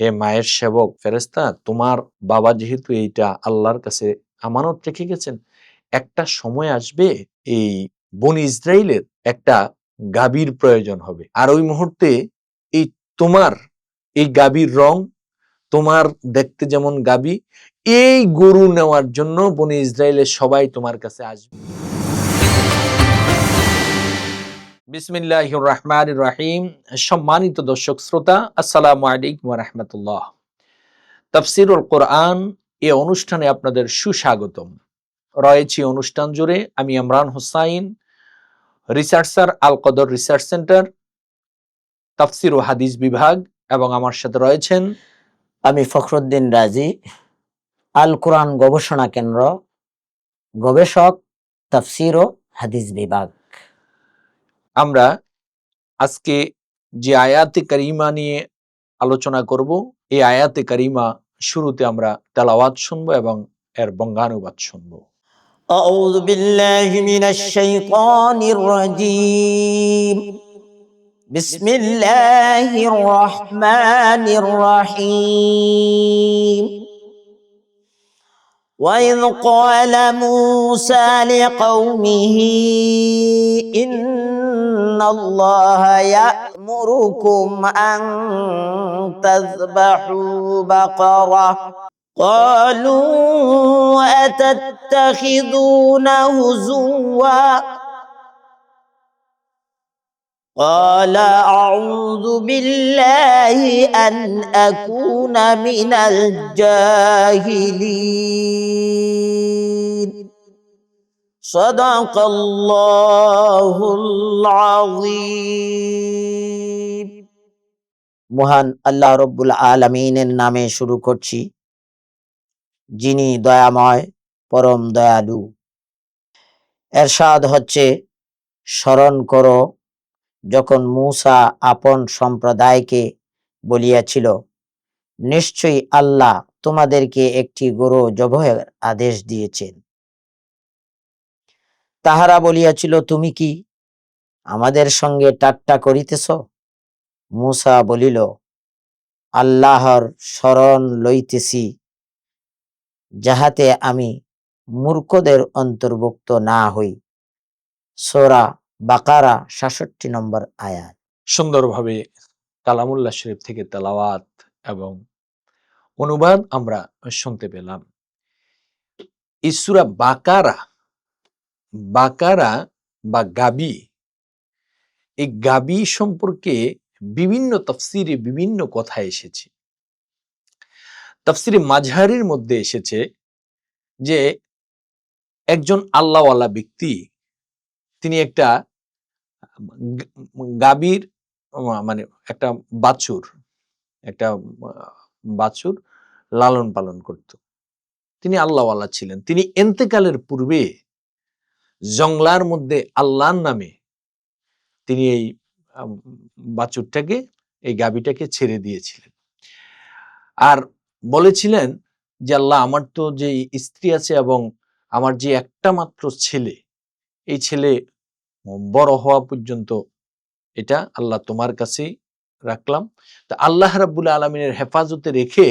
হে মায়ের সেবক ফেরেস্তা তোমার বাবা যেহেতু এইটা আল্লাহর কাছে আমানত রেখে গেছেন, একটা সময় আসবে এই বন ইসরায়েলের একটা গাবির প্রয়োজন হবে। আর ওই মুহূর্তে এই তোমার, এই গাবির রং, তোমার দেখতে যেমন গাবি এই গরু নেওয়ার জন্য বনে ইসরায়েলের সবাই তোমার কাছে আসবে। বিসমিল্লাহ রহমান রাহিম সম্মানিত দর্শক শ্রোতা, আসসালামু আলাইকুম রহমতুল্লাহ। তফসিরুল কোরআন এ অনুষ্ঠানে আপনাদের সুস্বাগতম। রয়েছি অনুষ্ঠান জুড়ে আমি ইমরান হুসাইন, রিসার্চার আল কদর রিসার্চ সেন্টার, তফসির ও হাদিস বিভাগ এবং আমার সাথে রয়েছেন আমি ফখরুদ্দিন রাজি আল কোরআন গবেষণা কেন্দ্র গবেষক, তাফসির ও হাদিস বিভাগ। আমরা আজকে যে আয়াতে কারিমা নিয়ে আলোচনা করব এই আয়াতে কারিমা শুরুতে আমরা তেলাওয়াত শুনবো এবং এর বঙ্গানুবাদ শুনবো أعوذ بالله من الشيطان الرجيم بسم الله الرحمن الرحيم وإذ قال موسى لقومه إن الله يأمركم أن تذبحوا بقرة قالوا أتتخذون هزوا قال أعوذ بالله أن أكون من الجاهلين صدق الله العظيم মহান আল্লাহ রব্বুল আলমিনের নামে শুরু করছি যিনি দয়াময় পরম দয়ালু এরশাদ হচ্ছে স্মরণ করো যখন মূসা আপন সম্প্রদায়কে বলিয়াছিল, নিশ্চয়ই আল্লাহ তোমাদেরকে একটি গরু জবহের আদেশ দিয়েছেন। তাহারা বলিয়াছিল, তুমি কি আমাদের সঙ্গে ঠাট্টা করিতেছ? মূসা বলিল, আল্লাহর শরণ লইতেছি, যাহাতে আমি মূর্খদের অন্তর্ভুক্ত না হই। সোরা বাকারা, সাতষট্টি নম্বর আয়াত। সুন্দরভাবে কালামুল্লাহ শরীফ থেকে তেলাওয়াত এবং অনুবাদ আমরা শুনতে পেলাম। ইসুরা বাকারা বাকারা বা গাবি, এই গাবি সম্পর্কে বিভিন্ন তফসিরে বিভিন্ন কথা এসেছে। তফসিরে মাঝহারির মধ্যে এসেছে যে একজন আল্লাহওয়ালা ব্যক্তি তিনি একটা গ- গাভীর মানে একটা বাছুর একটা বাছুর লালন পালন করত। তিনি আল্লাহওয়ালা ছিলেন। তিনি এন্তেকালের পূর্বে জংলার মধ্যে আল্লাহর নামে তিনি এই বাছুরটাকে, এই গাবিটাকে ছেড়ে দিয়েছিলেন। আর বলেছিলেন যে, আল্লাহ, আমার তো যে স্ত্রী আছে এবং আমার যে একটা মাত্র ছেলে, এই ছেলে বড় হওয়া পর্যন্ত এটা আল্লাহ তোমার কাছেই রাখলাম। তা আল্লাহ রাব্বুল আলমিনের হেফাজতে রেখে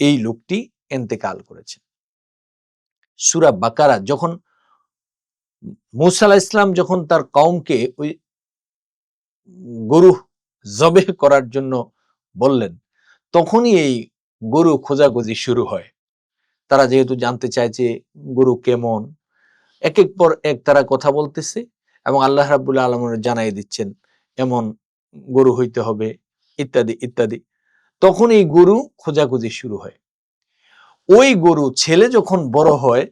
এই লোকটি এন্তেকাল করেছে। সুরা বাকারা যখন মুসা ইসলাম যখন তার কওমকে ওই গরু জবে করার জন্য বললেন, তখনই এই গরু খোঁজাখুঁজি শুরু হয়। তারা যেহেতু জানতে যে গরু কেমন এক এক পর এক তারা কথা বলতেছে। এবং আল্লাহ রাবুল্লাহ আলমের জানাই দিচ্ছেন, এমন গরু হইতে হবে, ইত্যাদি ইত্যাদি। তখন এই গরু খোঁজাখুঁজি শুরু হয়। ওই গরু, ছেলে যখন বড় হয়,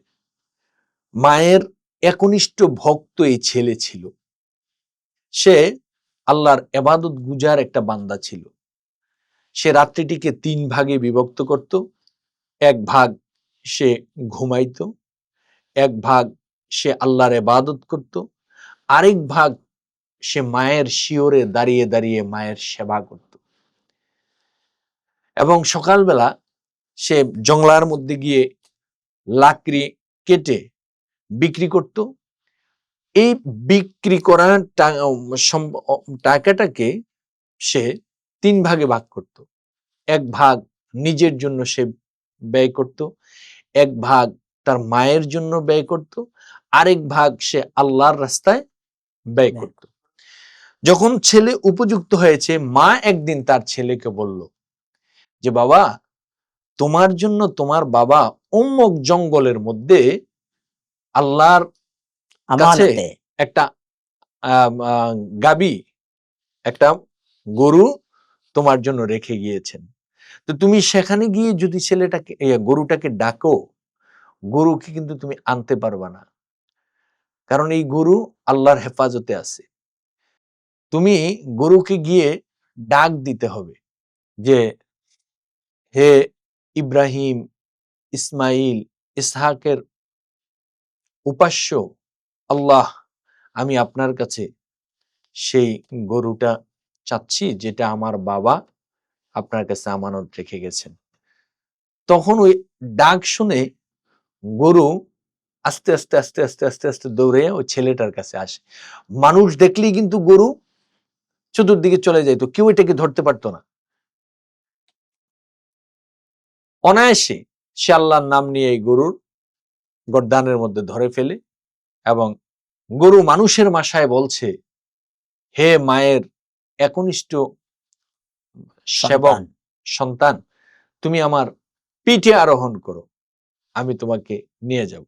মায়ের একনিষ্ঠ ভক্ত এই ছেলে ছিল। সে আল্লাহর এবাদত গুজার একটা বান্দা ছিল। সে রাত্রিটিকে তিন ভাগে বিভক্ত করত। এক ভাগ সে ঘুমাইতো, এক ভাগ সে আল্লাহর এবাদত করত আরেক ভাগ সে মায়ের শিওরে দাঁড়িয়ে দাঁড়িয়ে মায়ের সেবা করত। এবং সকালবেলা সে জংলার মধ্যে গিয়ে লাকড়ি কেটে বিক্রি করত। এই বিক্রি করা টাকাটাকে সে তিন ভাগে ভাগ করত। এক ভাগ নিজের জন্য সে ব্যয় করত, এক ভাগ তার মায়ের জন্য ব্যয় করত, আরেক ভাগ সে আল্লাহর রাস্তায় ব্যয় ব্যয় করত। যখন ছেলে উপযুক্ত হয়েছে মা একদিন তার ছেলেকে বলল যে বাবা তোমার জন্য তোমার বাবা অম্মক জঙ্গলের মধ্যে আল্লাহর আমানতে একটা আহ, গাবি একটা গরু তোমার জন্য রেখে গিয়েছেন। তো তুমি সেখানে গিয়ে যদি ছেলেটাকে গরুটাকে ডাকো গরুকে কিন্তু তুমি আনতে পারবা না। কারণ এই গরু আল্লাহর হেফাজতে আছে। তুমি গরুকে গিয়ে ডাক দিতে হবে যে, হে ইব্রাহিম, ইসমাইল, ইসহাকের উপাস্য, আল্লাহ, আমি আপনার কাছে সেই গরুটা চাচ্ছি যেটা আমার বাবা আপনার কাছে আমানত রেখে গেছেন। তখন ওই ডাক শুনে গরু আস্তে আস্তে আস্তে আস্তে আস্তে আস্তে দৌড়ে ওই ছেলেটার কাছে আসে। মানুষ দেখলেই কিন্তু গরু চতুর্দিকে চলে যেত কেউ এটাকে ধরতে পারতো না। অনায়াসে সে আল্লাহর নাম নিয়ে এই গরুর গর্দানের মধ্যে ধরে ফেলে এবং গরু মানুষের মাসায় বলছে হে মায়ের একনিষ্ঠ সেবক। সন্তান তুমি আমার পিঠে আরোহণ করো আমি তোমাকে নিয়ে যাব।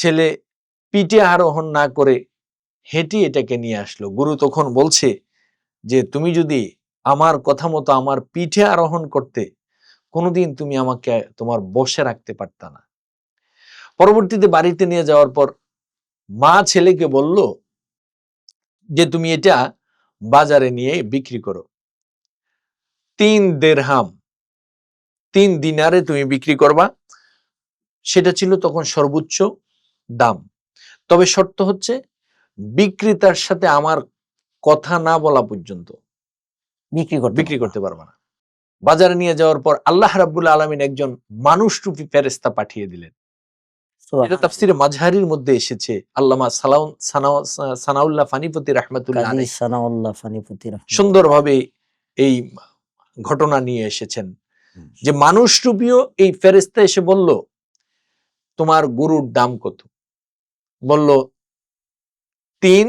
ছেলে পিঠে আরোহণ না করে হেঁটে এটাকে নিয়ে আসলো। গুরু তখন বলছে যে, তুমি যদি আমার কথা মতো আমার পিঠে আরোহণ করতে, কোনোদিন তুমি আমাকে তোমার বসে রাখতে পারতা না। পরবর্তীতে বাড়িতে নিয়ে যাওয়ার পর মা ছেলেকে বলল যে, তুমি এটা বাজারে নিয়ে বিক্রি করো। তিন দেড়হাম, তিন দিনারে তুমি বিক্রি করবা। সেটা ছিল তখন সর্বোচ্চ দাম। তবে শর্ত হচ্ছে বিক্রেতার সাথে আমার কথা না বলা পর্যন্ত বিক্রি করতে বিক্রি পারব। করতে পারবা না। বাজারে নিয়ে যাওয়ার পর আল্লাহ রাব্বুল আলমিন একজন মানুষ রূপী ফেরেস্তা পাঠিয়ে দিলেন। এটা তাফসিরে মাঝহারির মধ্যে এসেছে। আল্লামা সানাউল্লাহ ফানিপতি রাহমাতুল্লাহ সানাউল্লাহ ফানিপতি সুন্দরভাবে এই ঘটনা নিয়ে এসেছেন। যে মানুষ রূপীয় এই ফেরেস্তা এসে বলল তোমার গরুর দাম কত? বলল, তিন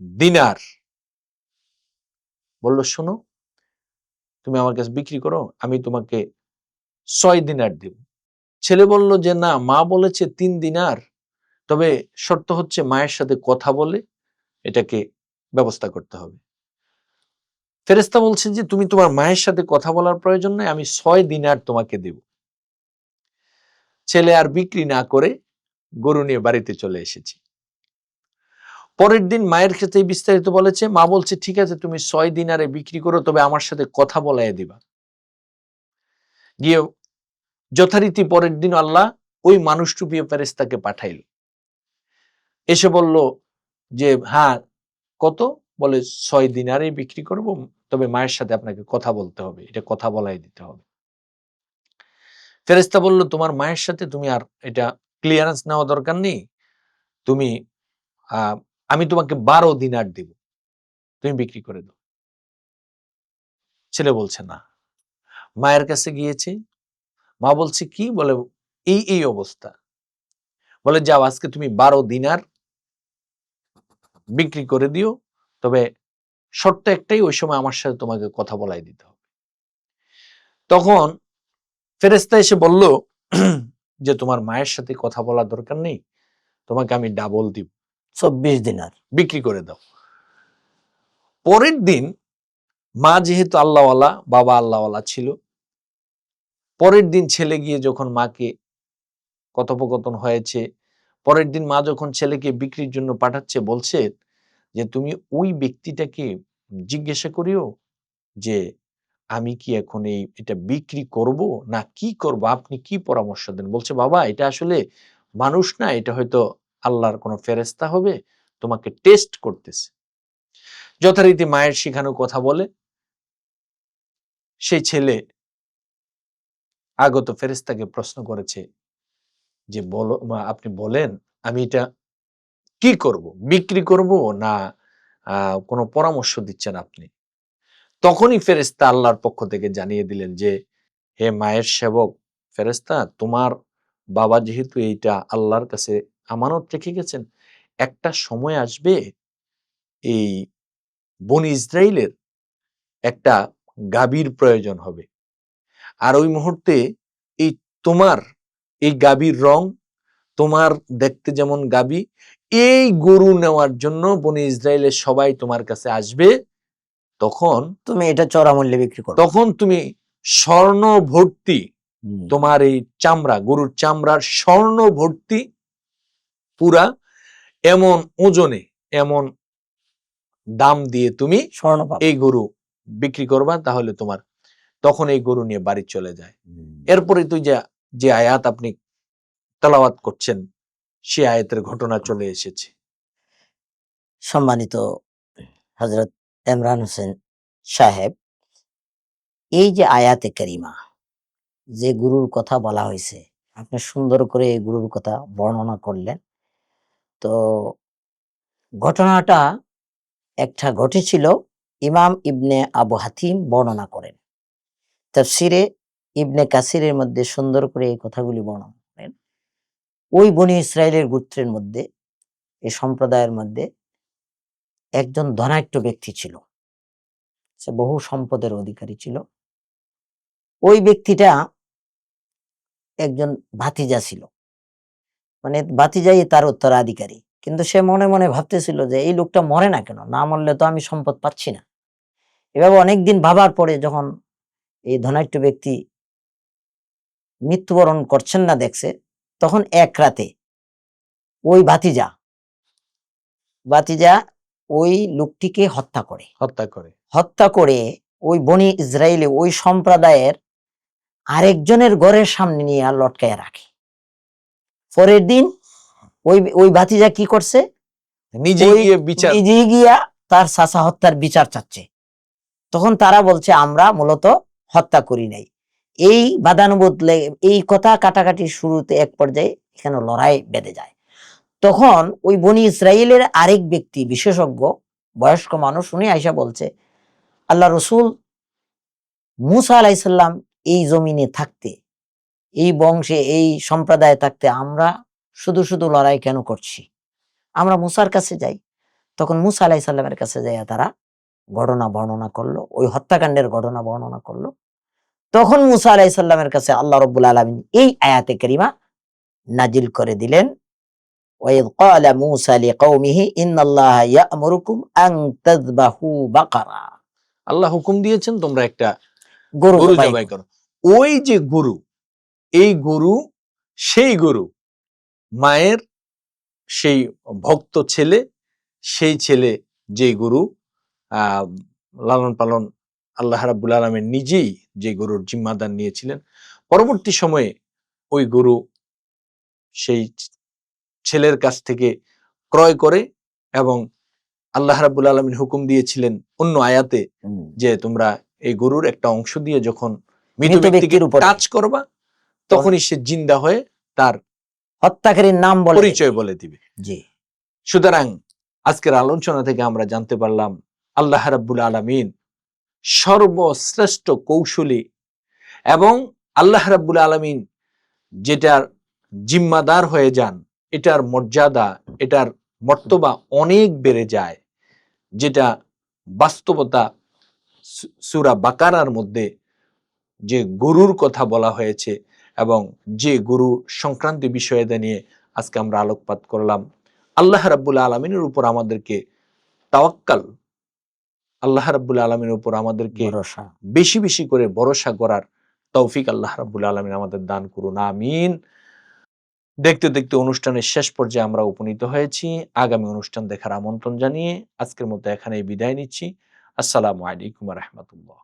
দিনার। বলল, শোনো, তুমি আমার কাছে বিক্রি করো, আমি তোমাকে ছয় দিনার দেব। ছেলে বলল যে, না, মা বলেছে তিন দিনার, তবে শর্ত হচ্ছে মায়ের সাথে কথা বলে এটাকে ব্যবস্থা করতে হবে। ফেরেস্তা বলছে যে, তুমি তোমার মায়ের সাথে কথা বলার প্রয়োজন নাই, আমি ছয় দিনার তোমাকে দেব। ছেলে আর বিক্রি না করে গরু নিয়ে বাড়িতে চলে এসেছি। পরের দিন মায়ের ক্ষেত্রে বিস্তারিত বলেছে, মা বলছে, ঠিক আছে, তুমি ছয় দিনারে বিক্রি করো, তবে আমার সাথে কথা বলাই দিবা। গিয়ে যথারীতি পরের দিন আল্লাহ ওই মানুষটুপিও ফেরেস্তাকে পাঠাইল। এসে বলল যে হ্যাঁ কত? বলে, ছয় দিনারে বিক্রি করব, তবে মায়ের সাথে আপনাকে কথা বলতে হবে, এটা কথা বলাই দিতে হবে। ফেরেস্তা বলল, তোমার মায়ের সাথে তুমি আর এটা ক্লিয়ারেন্স নেওয়া দরকার নেই। তুমি আমি তোমাকে বারো দিনার দেব। তুমি বিক্রি করে দাও। ছেলে বলছে, না। মায়ের কাছে গিয়েছে। মা বলছে, কি? বলে, এই এই অবস্থা। বলে, যাও, আজকে তুমি বারো দিনার বিক্রি করে দিও। তবে শর্ত একটাই, ওই সময় আমার সাথে তোমাকে কথা বলাই দিতে হবে। তখন ফেরেস্তা এসে বলল যে তোমার মায়ের সাথে কথা বলার দরকার নেই তোমাকে আমি ডাবল দিব। চব্বিশ দিনার বিক্রি করে দাও। পরের দিন মা যেহেতু আল্লাহওয়ালা বাবা আল্লাহওয়ালা ছিল পরের দিন ছেলে গিয়ে যখন মাকে কথোপকথন হয়েছে পরের দিন মা যখন ছেলেকে বিক্রির জন্য পাঠাচ্ছে বলছে যে তুমি ওই ব্যক্তিটাকে জিজ্ঞাসা করিও যে আমি কি এখন এই এটা বিক্রি করব? না কি করব? আপনি কি পরামর্শ দেন? বলছে, বাবা, এটা আসলে মানুষ না, এটা হয়তো আল্লাহর কোনো ফেরেস্তা হবে, তোমাকে টেস্ট করতেছে। যথারীতি মায়ের শিখানো কথা বলে। সেই ছেলে আগত ফেরেস্তাকে প্রশ্ন করেছে যে, বলো আপনি বলেন, আমি এটা কি করব? বিক্রি করব? না কোনো পরামর্শ দিচ্ছেন আপনি? তখনই ফেরেস্তা আল্লাহর পক্ষ থেকে জানিয়ে দিলেন যে, হে মায়ের সেবক ফেরেস্তা তোমার বাবা যেহেতু এইটা আল্লাহর কাছে আমানত রেখে গেছেন, একটা সময় আসবে এই বনি ইসরায়েলের একটা গাবির প্রয়োজন হবে। আর ওই মুহূর্তে এই তোমার, এই গাবির রং, তোমার দেখতে যেমন গাবি এই গরু নেওয়ার জন্য বনি ইসরায়েলের সবাই তোমার কাছে আসবে তখন তুমি এটা চড়া মূল্যে বিক্রি করো। তখন তুমি স্বর্ণ ভর্তি তোমার এই চামড়া গরুর চামড়ার স্বর্ণ ভর্তি পুরা এমন ওজনে এমন দাম দিয়ে তুমি স্বর্ণ এই গরু বিক্রি করবা তাহলে তোমার তখন এই গরু নিয়ে বাড়ি চলে যায়। এরপরে তুই যে যে আয়াত আপনি তালাওয়াত করছেন সে আয়াতের ঘটনা চলে এসেছে। সম্মানিত হজরত ইমরান হোসেন সাহেব, এই যে আয়াতে করিমা, যে গুরুর কথা বলা হয়েছে, আপনি সুন্দর করে এই গুরুর কথা বর্ণনা করলেন। তো ঘটনাটা একটা ঘটেছিল, ইমাম ইবনে আবু হাতিম বর্ণনা করেন। তাফসিরে ইবনে কাসিরের মধ্যে সুন্দর করে এই কথাগুলি বর্ণনা করেন। ওই বনি ইসরায়েলের গোত্রের মধ্যে, এই সম্প্রদায়ের মধ্যে একজন ধনাঢ্য ব্যক্তি ছিল। সে বহু সম্পদের অধিকারী ছিল। ওই ব্যক্তিটা একজন ভাতিজা ছিল। মানে ভাতিজাই তার উত্তরাধিকারী। কিন্তু সে মনে মনে ভাবতেছিল যে, এই লোকটা মরে না কেন? না মরলে তো আমি সম্পদ পাচ্ছি না। এভাবে অনেকদিন ভাবার পরে যখন এই ধনাঢ্য ব্যক্তি মৃত্যুবরণ করছেন না দেখছে, তখন এক রাতে ওই ভাতিজা ভাতিজা ওই লোকটিকে হত্যা করে। হত্যা করে। হত্যা করে ওই বনি ইসরায়েলে ওই সম্প্রদায়ের আরেকজনের ঘরের সামনে নিয়ে আর লটকায় রাখে। পরের দিন ওই ওই ভাতিজা কি করছে? নিজে গিয়ে বিচার নিজে গিয়া তার চাচা হত্যার বিচার চাচ্ছে। তখন তারা বলছে আমরা মূলত হত্যা করি নাই। এই বাদানুবোধ এই কথা কাটাকাটি শুরুতে এক পর্যায়ে এখানে লড়াই বেঁধে যায়। তখন ওই বনি ইসরায়েলের আরেক ব্যক্তি, বিশেষজ্ঞ, বয়স্ক মানুষ, উনি আইসা বলছে, আল্লাহ রসুল, মুসা আলাইসাল্লাম এই জমিনে থাকতে, এই বংশে, এই সম্প্রদায়ে থাকতে আমরা শুধু শুধু লড়াই কেন করছি? আমরা মুসার কাছে যাই। তখন মুসা আলাইসাল্লামের কাছে যাইয়া তারা ঘটনা বর্ণনা করল, ওই হত্যাকাণ্ডের ঘটনা বর্ণনা করল। তখন মুসা আলাইসাল্লামের কাছে আল্লাহ রব্বুল আলমিন এই আয়াতে করিমা নাজিল করে দিলেন। وإذ قال موسى لقومه إن الله يأمركم أن تذبحوا بقرة আল্লাহ হুকুম দিয়েছেন তোমরা একটা গরু গরু জবাই জবাই করো। করো ওই যে গরু এই গরু সেই গরু মায়ের সেই ভক্ত ছেলে সেই ছেলে যে গরু আহ লালন পালন আল্লাহ রাব্বুল আলমের নিজেই যে গরুর জিম্মাদার নিয়েছিলেন পরবর্তী সময়ে ওই গরু সেই ছেলের কাছ থেকে ক্রয় করে এবং আল্লাহ রাব্বুল আলমিন হুকুম দিয়েছিলেন অন্য আয়াতে যে তোমরা এই গরুর একটা অংশ দিয়ে যখন মৃত মৃত ব্যক্তির উপরে। কাজ করবা তখনই সে জিন্দা হয়ে তার হত্যাকারীর নাম বলে পরিচয় বলে দিবে। জি। সুতরাং আজকের আলোচনা থেকে আমরা জানতে পারলাম আল্লাহ রাব্বুল আলামিন সর্বশ্রেষ্ঠ কৌশলী এবং আল্লাহ রাব্বুল আলামিন যেটার জিম্মাদার হয়ে যান এটার মর্যাদা এটার মর্তবা অনেক বেড়ে যায় যেটা বাস্তবতা সূরা বাকারার মধ্যে যে গরুর কথা বলা হয়েছে এবং যে গরু সংক্রান্ত বিষয়টা নিয়ে আজকে আমরা আলোকপাত করলাম আল্লাহ রাব্বুল আলমিনের উপর আমাদেরকে তাওয়াক্কাল আল্লাহ রাব্বুল আলমিনের উপর আমাদেরকে ভরসা। বেশি বেশি করে ভরসা করার তৌফিক আল্লাহ রাব্বুল আলমিন আমাদের দান করুন আমিন। দেখতে দেখতে অনুষ্ঠানের শেষ পর্যায়ে আমরা উপনীত হয়েছি। আগামী অনুষ্ঠান দেখার আমন্ত্রণ জানিয়ে আজকের মতো এখানেই বিদায় নিচ্ছি। আসসালামু আলাইকুম রহমতুল্লাহ।